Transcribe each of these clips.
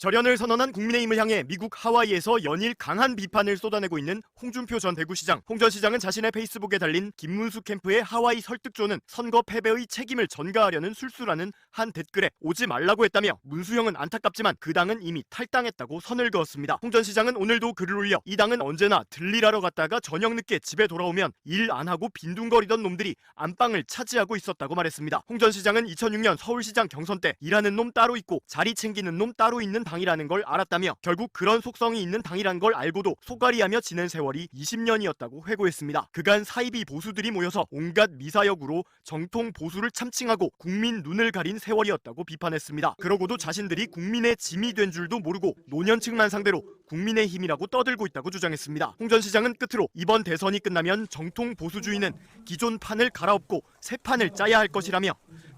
절연을 선언한 국민의힘을 향해 미국 하와이에서 연일 강한 비판을 쏟아내고 있는 홍준표 전 대구시장. 홍 전 시장은 자신의 페이스북에 달린 김문수 캠프의 하와이 설득조는 선거 패배의 책임을 전가하려는 술수라는 한 댓글에 오지 말라고 했다며 문수영은 안타깝지만 그 당은 이미 탈당했다고 선을 그었습니다. 홍 전 시장은 오늘도 글을 올려 이 당은 언제나 들리라러 갔다가 저녁 늦게 집에 돌아오면 일 안 하고 빈둥거리던 놈들이 안방을 차지하고 있었다고 말했습니다. 홍 전 시장은 2006년 서울시장 경선 때 일하는 놈 따로 있고 자리 챙기는 놈 따로 있는 당이라는 걸 알았다며 결국 그런 속성이 있는 당이란 걸 알고도 소가리하며 지낸 세월이 20년이었다고 회고했습니다. 그간 사이비 보수들이 모여서 온갖 미사역으로 정통 보수를 참칭하고 국민 눈을 가린 세월이었다고 비판했습니다. 그러고도 자신들이 국민의 짐이 된 줄도 모르고 노년층만 상대로 국민의 힘이라고 떠들고 있다고 주장했습니다. 홍 전 시장은 끝으로 이번 대선이 끝나면 정통 보수주의는 기존 판을 갈아엎고 새 판을 짜야 할 것이라며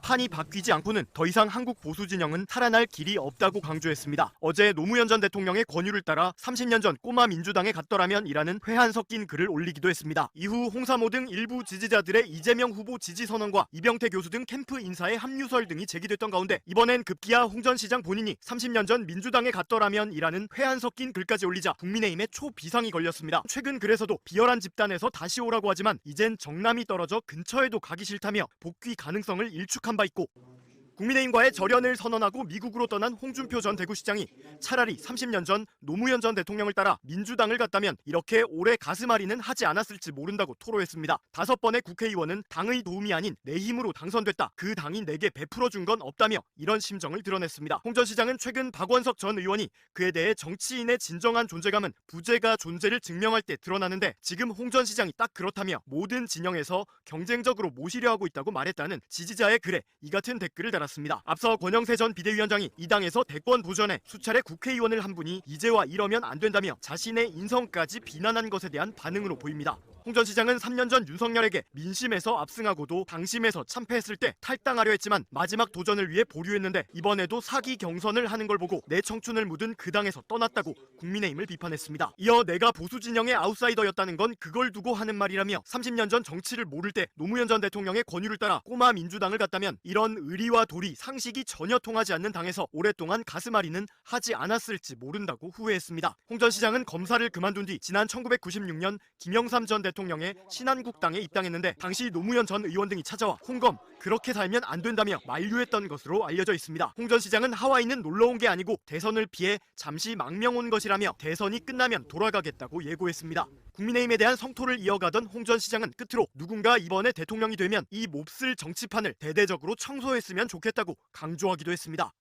판이 바뀌지 않고는 더 이상 한국 보수 진영은 살아날 길이 없다고 강조했습니다. 어제 노무현 전 대통령의 권유를 따라 30년 전 꼬마 민주당에 갔더라면이라는 회한 섞인 글을 올리기도 했습니다. 이후 홍사모 등 일부 지지자들의 이재명 후보 지지 선언과 이병태 교수 등 캠프 인사의 합류설 등이 제기됐던 가운데 이번엔 급기야 홍 전 시장 본인이 30년 전 민주당에 갔더라면이라는 회한 섞인 글까지 올리자 국민의힘에 초비상이 걸렸습니다. 최근 글에서도 비열한 집단에서 다시 오라고 하지만 이젠 정남이 떨어져 근처에도 가기 싫다며 복귀 가능성을 일축한 바 있고 국민의힘과의 절연을 선언하고 미국으로 떠난 홍준표 전 대구시장이 차라리 30년 전 노무현 전 대통령을 따라 민주당을 갔다면 이렇게 오래 가슴 앓이는 하지 않았을지 모른다고 토로했습니다. 다섯 번의 국회의원은 당의 도움이 아닌 내 힘으로 당선됐다. 그 당이 내게 베풀어 준 건 없다며 이런 심정을 드러냈습니다. 홍 전 시장은 최근 박원석 전 의원이 그에 대해 정치인의 진정한 존재감은 부재가 존재를 증명할 때 드러나는데 지금 홍 전 시장이 딱 그렇다며 모든 진영에서 경쟁적으로 모시려 하고 있다고 말했다는 지지자의 글에 이 같은 댓글을 달았습니다. 앞서 권영세 전 비대위원장이 이 당에서 대권 도전에 수차례 국회의원을 한 분이 이제와 이러면 안 된다며 자신의 인성까지 비난한 것에 대한 반응으로 보입니다. 홍 전 시장은 3년 전 윤석열에게 민심에서 압승하고도 당심에서 참패했을 때 탈당하려 했지만 마지막 도전을 위해 보류했는데 이번에도 사기 경선을 하는 걸 보고 내 청춘을 묻은 그 당에서 떠났다고 국민의힘을 비판했습니다. 이어 내가 보수 진영의 아웃사이더였다는 건 그걸 두고 하는 말이라며 30년 전 정치를 모를 때 노무현 전 대통령의 권유를 따라 꼬마 민주당을 갔다면 이런 의리와 도리, 상식이 전혀 통하지 않는 당에서 오랫동안 가슴앓이는 하지 않았을지 모른다고 후회했습니다. 홍 전 시장은 검사를 그만둔 뒤 지난 1996년 김영삼 전 대통령의 신한국당에 입당했는데 당시 노무현 전 의원 등이 찾아와 홍검 그렇게 살면 안 된다며 만류했던 것으로 알려져 있습니다. 홍 전 시장은 하와이는 놀러 온 게 아니고 대선을 피해 잠시 망명 온 것이라며 대선이 끝나면 돌아가겠다고 예고했습니다. 국민의힘에 대한 성토를 이어가던 홍 전 시장은 끝으로 누군가 이번에 대통령이 되면 이 몹쓸 정치판을 대대적으로 청소했으면 좋겠다고 강조하기도 했습니다.